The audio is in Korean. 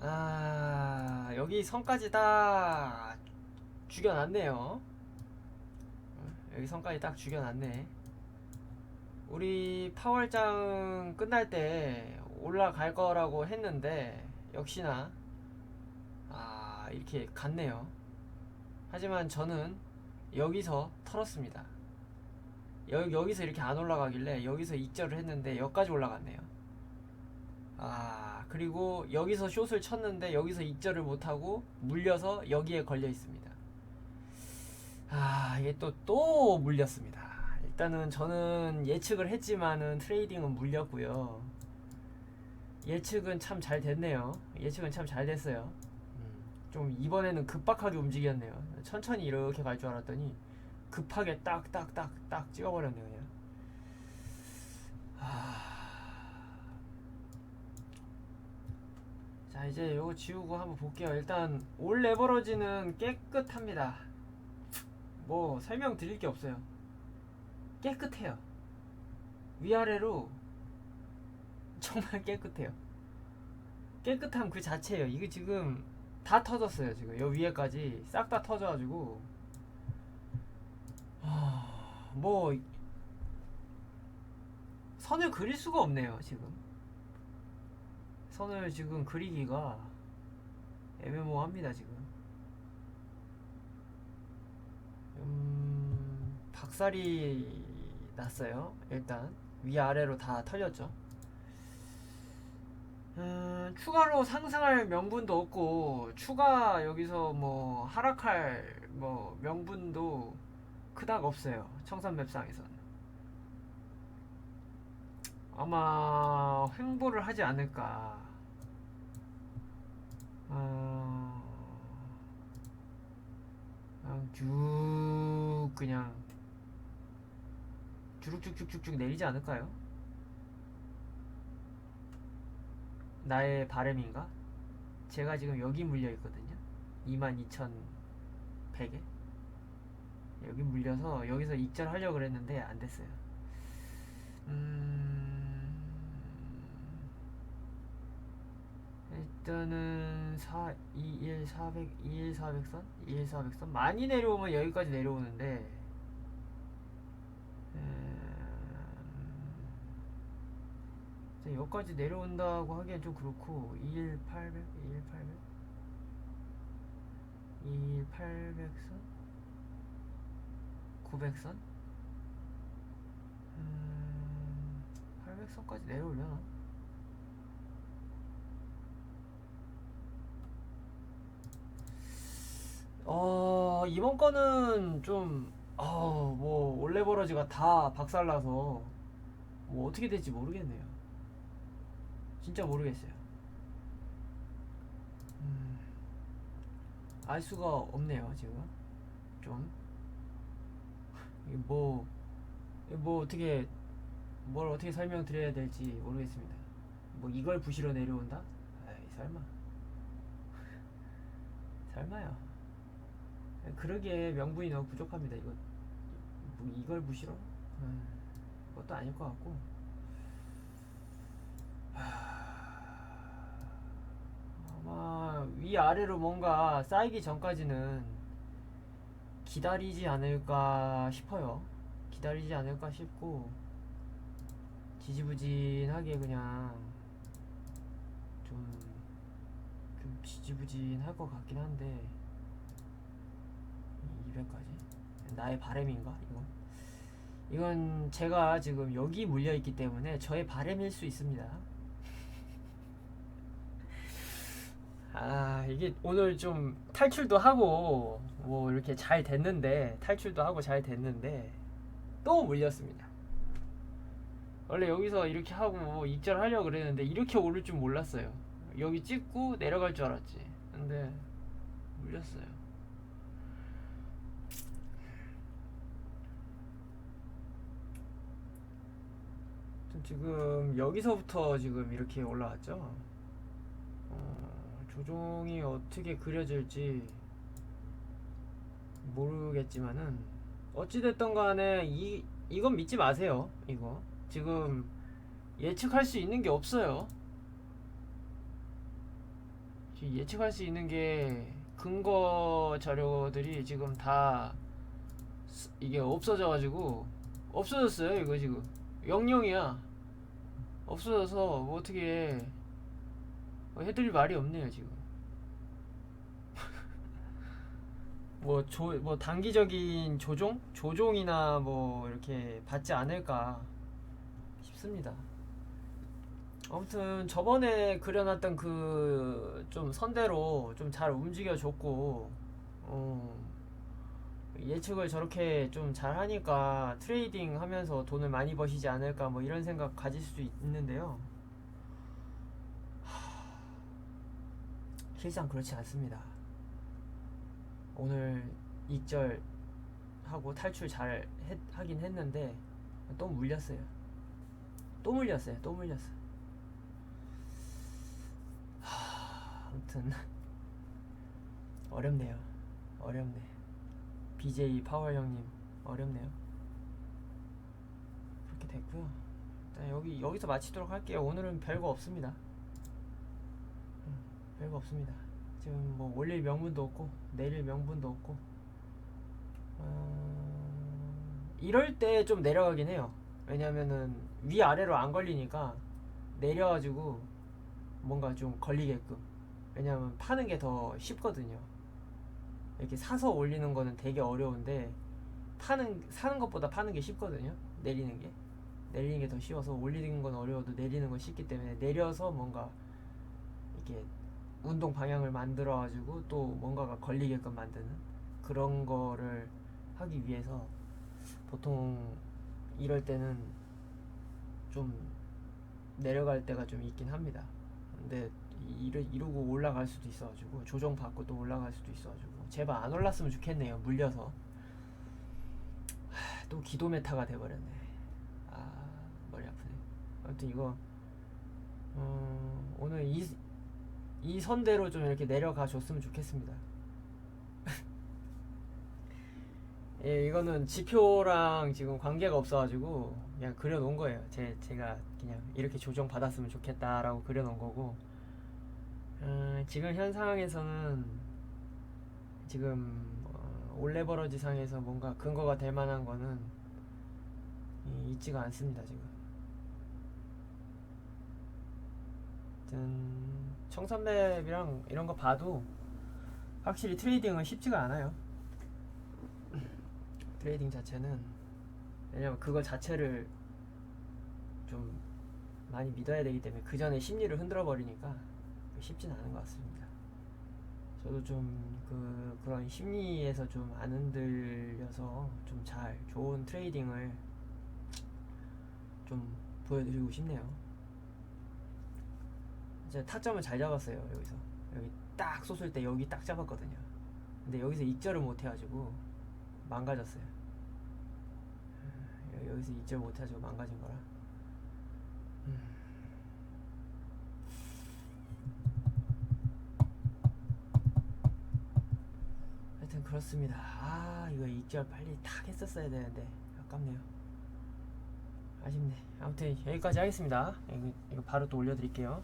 아 여기 선까지 딱 죽여놨네요. 어, 여기 선까지 딱 죽여놨네. 우리 파월장 끝날 때 올라갈 거라고 했는데 역시나 아 이렇게 갔네요. 하지만 저는 여기서 털었습니다. 여, 여기서 이렇게 안 올라가길래 여기서 익절을 했는데 여기까지 올라갔네요 아 그리고 여기서 숏을 쳤는데 여기서 익절을 못하고 물려서 여기에 걸려 있습니다. 아 이게 또 또 물렸습니다. 일단은 저는 예측을 했지만은 트레이딩은 물렸고요. 예측은 참 잘 됐네요. 예측은 참 잘 됐어요. 음, 좀 이번에는 급박하게 움직였네요. 천천히 이렇게 갈 줄 알았더니 급하게 딱딱딱딱 찍어버렸네요 그냥. 아... 자 이제 요거 지우고 한번 볼게요. 일단 올 레버러지는 깨끗합니다. 뭐 설명 드릴 게 없어요. 깨끗해요. 위아래로 정말 깨끗해요. 깨끗함 그 자체예요. 이게 지금 다 터졌어요 지금. 요 위에까지 싹 다 터져가지고. 하... 뭐 선을 그릴 수가 없네요 지금 선을 지금 그리기가 애매모호합니다 지금. 음, 박살이 났어요 일단. 위아래로 다 털렸죠. 음, 추가로 상승할 명분도 없고 추가 여기서 뭐 하락할 뭐 명분도 그닥 없어요 청산 맵상에서는. 아마 횡보를 하지 않을까 어... 그냥 쭉 그냥 주룩쭉쭉쭉쭉 내리지 않을까요? 나의 바램인가? 제가 지금 여기 물려 있거든요. 22,100에 여기 물려서 여기서 익절하려고 그랬는데 안 됐어요. 음... 일단은 4, 2, 1, 400, 2, 1, 400선? 2, 1, 400선? 많이 내려오면 여기까지 내려오는데 음... 여기까지 내려온다고 하기엔 좀 그렇고 2, 1, 800, 2, 1, 800 2, 1, 800선? 900선? 음... 800선까지 내려오려나? 어 이번 거는 좀 어, 뭐 올레버러지가 다 박살나서 뭐 어떻게 될지 모르겠네요. 진짜 모르겠어요. 음, 알 수가 없네요 지금 좀. 뭐, 뭐 어떻게 뭘 어떻게 설명드려야 될지 모르겠습니다. 뭐 이걸 부시러 내려온다? 에이 설마. 설마요. 그러기에 명분이 너무 부족합니다. 이거 뭐 이걸 무시러? 음, 그것도 아닐 것 같고. 하... 아마 위 아래로 뭔가 쌓이기 전까지는 기다리지 않을까 싶어요. 기다리지 않을까 싶고 지지부진하게 그냥 좀, 좀 지지부진할 것 같긴 한데 200까지. 나의 바램인가 이건. 이건 제가 지금 여기 물려 있기 때문에 저의 바램일 수 있습니다. 아 이게 오늘 좀 탈출도 하고 뭐 이렇게 잘 됐는데 탈출도 하고 잘 됐는데 또 물렸습니다. 원래 여기서 이렇게 하고 익절하려고 그랬는데 이렇게 오를 줄 몰랐어요. 여기 찍고 내려갈 줄 알았지. 근데 물렸어요 지금 여기서부터 지금 이렇게 올라왔죠. 어, 조종이 어떻게 그려질지 모르겠지만은 어찌됐던 간에 이 이건 믿지 마세요. 이거 지금 예측할 수 있는 게 없어요. 예측할 수 있는 게 근거 자료들이 지금 다 스- 이게 없어져가지고 없어졌어요 이거 지금 영영이야 없어져서 뭐 어떻게 해. 뭐 해드릴 말이 없네요 지금 뭐조뭐 단기적인 조종 조종이나 뭐 이렇게 받지 않을까 싶습니다. 아무튼 저번에 그려놨던 그 좀 선대로 좀 잘 움직여줬고 어, 예측을 저렇게 좀 잘 하니까 트레이딩 하면서 돈을 많이 버시지 않을까 뭐 이런 생각 가질 수도 있는데요. 하, 실상 그렇지 않습니다. 오늘 익절 하고 탈출 잘 했- 하긴 했는데 또 물렸어요. 또 물렸어요. 또 물렸어. 하, 아무튼 어렵네요. 어렵네. BJ 파워 형님 어렵네요. 그렇게 됐고요. 일단 여기 여기서 마치도록 할게요. 오늘은 별거 없습니다. 음, 별거 없습니다. 지금 뭐 올릴 명분도 없고 내릴 명분도 없고 어, 이럴 때 좀 내려가긴 해요. 왜냐면은 위 아래로 안 걸리니까 내려가지고 뭔가 좀 걸리게끔. 왜냐면 파는 게 더 쉽거든요. 이렇게 사서 올리는 거는 되게 어려운데 파는 사는 것보다 파는 게 쉽거든요. 내리는 게 내리는 게 더 쉬워서 올리는 건 어려워도 내리는 건 쉽기 때문에 내려서 뭔가 이렇게 운동 방향을 만들어 가지고 또 뭔가가 걸리게끔 만드는 그런 거를 하기 위해서 보통 이럴 때는 좀 내려갈 때가 좀 있긴 합니다. 근데 이러, 이러고 올라갈 수도 있어가지고 조정 받고 또 올라갈 수도 있어가지고 제발 안 올랐으면 좋겠네요. 물려서 하, 또 기도 메타가 돼버렸네. 아 머리 아프네. 아무튼 이거 어, 오늘 이, 이 선대로 좀 이렇게 내려가 줬으면 좋겠습니다. 예, 이거는 지표랑 지금 관계가 없어가지고 그냥 그려놓은 거예요. 제 제가 그냥 이렇게 조정 받았으면 좋겠다라고 그려놓은 거고. 어, 지금 현 상황에서는 지금 어, 올레버러지 상에서 뭔가 근거가 될 만한 거는 이, 있지가 않습니다 지금. 하여튼 청산맵이랑 이런 거 봐도 확실히 트레이딩은 쉽지가 않아요. 트레이딩 자체는 왜냐면 그거 자체를 좀 많이 믿어야 되기 때문에 그 전에 심리를 흔들어 버리니까 쉽진 않은 것 같습니다. 저도 좀 그 그런 심리에서 좀 안 흔들려서 좀 잘 좋은 트레이딩을 좀 보여드리고 싶네요. 이제 타점을 잘 잡았어요 여기서 여기 딱 쏘실 때 여기 딱 잡았거든요. 근데 여기서 익절을 못 해가지고 망가졌어요. 여- 여기서 익절 못 해가지고 망가진 거라. 음. 하여튼 그렇습니다. 아 이거 익절 빨리 탁 했었어야 되는데 아깝네요. 아쉽네. 아무튼 여기까지 하겠습니다. 이거 바로 또 올려드릴게요.